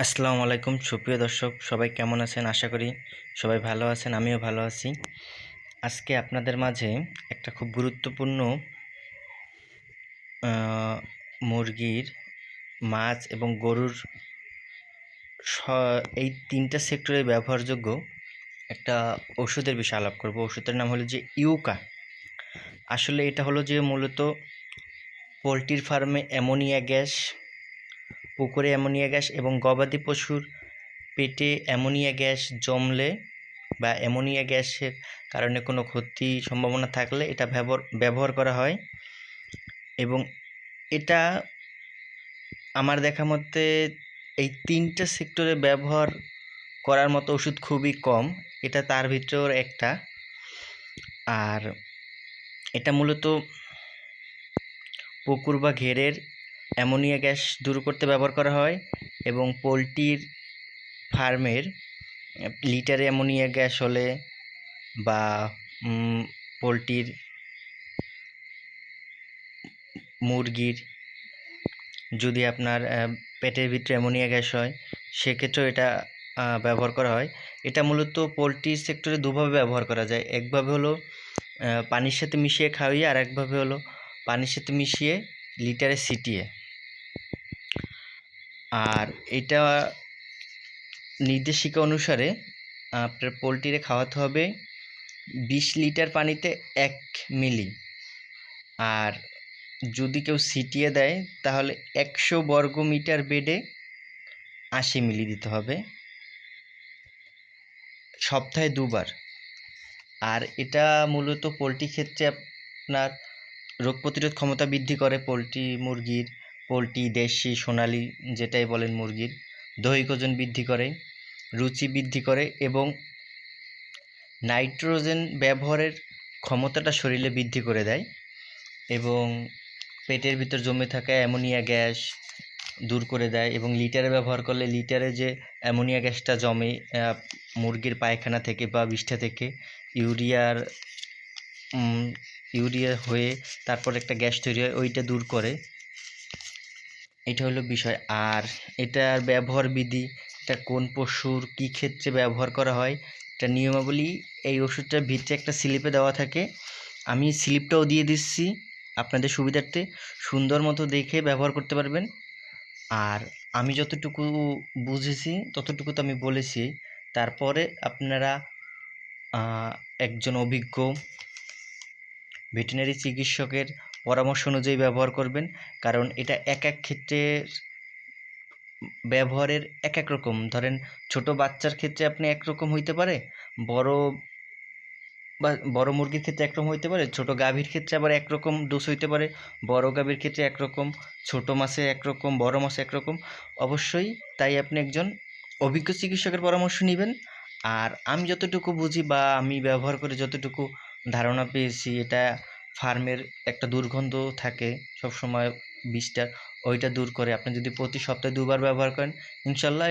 আসসালামু আলাইকুম। সুপ্রিয় দর্শক, সবাই কেমন আছেন? আশা করি সবাই ভালো আছেন, আমিও ভালো আছি। আজকে আপনাদের মাঝে একটা খুব গুরুত্বপূর্ণ মুরগির মাছ এবং গরুর এই তিনটা সেক্টরে ব্যবহারযোগ্য একটা ওষুধের বিষয়ে আলাপ করব। ওষুধের নাম হলো যে ইউকা। আসলে এটা হলো যে মূলত পোলট্রির ফার্মে অ্যামোনিয়া গ্যাস পুকুরে অ্যামোনিয়া গ্যাস এবং গবাদি পশুর পেটে অ্যামোনিয়া গ্যাস জমলে বা অ্যামোনিয়া গ্যাসের কারণে কোনো ক্ষতি সম্ভাবনা থাকলে এটা ব্যবহার ব্যবহার করা হয়। এবং এটা আমার দেখা মতে এই তিনটা সেক্টরে ব্যবহার করার মতো ওষুধ খুবই কম। এটা তার ভিতর একটা। আর এটা মূলত পুকুর বা ঘেরের অ্যামোনিয়া গ্যাস দূর করতে ব্যবহার করা হয় এবং পোলট্রির ফার্মের লিটারে অ্যামোনিয়া গ্যাস হলে বা পোলট্রির মুরগির যদি আপনার পেটের ভিতরে অ্যামোনিয়া গ্যাস হয়, সেক্ষেত্রেও এটা ব্যবহার করা হয়। এটা মূলত পোলট্রি সেক্টরে দুভাবে ব্যবহার করা যায়। একভাবে হলো পানির সাথে মিশিয়ে খাওয়িয়ে আর একভাবে হলো, পানির সাথে মিশিয়ে লিটারে ছিটিয়ে। আর এটা নির্দেশিকা অনুসারে, আপনার পোলট্রিরে খাওয়াতে হবে বিশ লিটার পানিতে এক মিলি। আর যদি কেউ ছিটিয়ে দেয়, তাহলে একশো বর্গ মিটার বেডে আশি মিলি দিতে হবে। সপ্তাহে দুবার। আর এটা মূলত পোলট্রি ক্ষেত্রে আপনার রোগ প্রতিরোধ ক্ষমতা বৃদ্ধি করে পোলট্রি মুরগির পোলট্রি, দেশি, সোনালি যেটাই বলেন মুরগির, দৈহিক ওজন বৃদ্ধি করে, রুচি বৃদ্ধি করে এবং নাইট্রোজেন ব্যবহারের ক্ষমতাটা শরীরে বৃদ্ধি করে দেয় এবং পেটের ভিতর জমে থাকা অ্যামোনিয়া গ্যাস দূর করে দেয় এবং লিটারে ব্যবহার করলে লিটারে যে অ্যামোনিয়া গ্যাসটা জমে মুরগির পায়খানা থেকে বা বিষ্ঠা থেকে ইউরিয়ার ইউরিয়া হয়ে তারপর একটা গ্যাস তৈরি হয়, ওইটা দূর করে এটা হলো বিষয়। আর এটার ব্যবহার বিধি, এটা কোন পশুর কী ক্ষেত্রে ব্যবহার করা হয়, এটা নিয়মাবলী, এই ওষুধটার ভিতরে একটা স্লিপে দেওয়া থাকে। আমি স্লিপটাও দিয়ে দিচ্ছি আপনাদের সুবিধার্থে, সুন্দর মতো দেখে ব্যবহার করতে পারবেন। আর আমি যতটুকু বুঝেছি, ততটুকু তো আমি বলেছি। তারপরে আপনারা একজন অভিজ্ঞ ভেটেরিনারি চিকিৎসকের পরামর্শ অনুযায়ী ব্যবহার করবেন। কারণ এটা এক এক ক্ষেত্রের ব্যবহারের এক এক রকম। ধরেন, ছোট বাচ্চার ক্ষেত্রে আপনি একরকম হইতে পারে, বড় বা, বড় মুরগির ক্ষেত্রে একরকম হইতে পারে, ছোট গাভীর ক্ষেত্রে আবার একরকম ডোজ হইতে পারে, বড় গাভীর ক্ষেত্রে একরকম, ছোট মাছে একরকম, বড় মাছে একরকম। অবশ্যই তাই আপনি একজন অভিজ্ঞ চিকিৎসকের পরামর্শ নেবেন। আর আমি যতটুকু বুঝি বা আমি ব্যবহার করে যতটুকু ধারণা পেয়েছি, এটা ফার্মের একটা দুর্গন্ধ থাকে সবসময় বিষটার ওইটা দূর করে। আপনি যদি প্রতি সপ্তাহে দুবার ব্যবহার করেন, ইনশাল্লাহ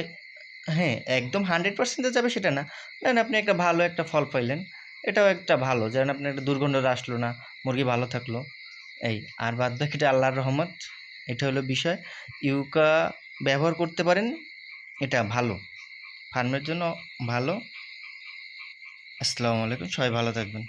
হ্যাঁ একদম হান্ড্রেড পার্সেন্টে যাবে সেটা না। দেন আপনি একটা ভালো একটা ফল পাইলেন, এটাও একটা ভালো। যেন আপনার একটা দুর্গন্ধটা আসলো না, মুরগি ভালো থাকল। এই, আর বাদ বাকিটা আল্লাহর রহমত, এটা হলো বিষয়। ইউকা ব্যবহার করতে পারেন, এটা ভালো। ফার্মের জন্য ভালো। আসসালামু আলাইকুম, সবাই ভালো থাকবেন।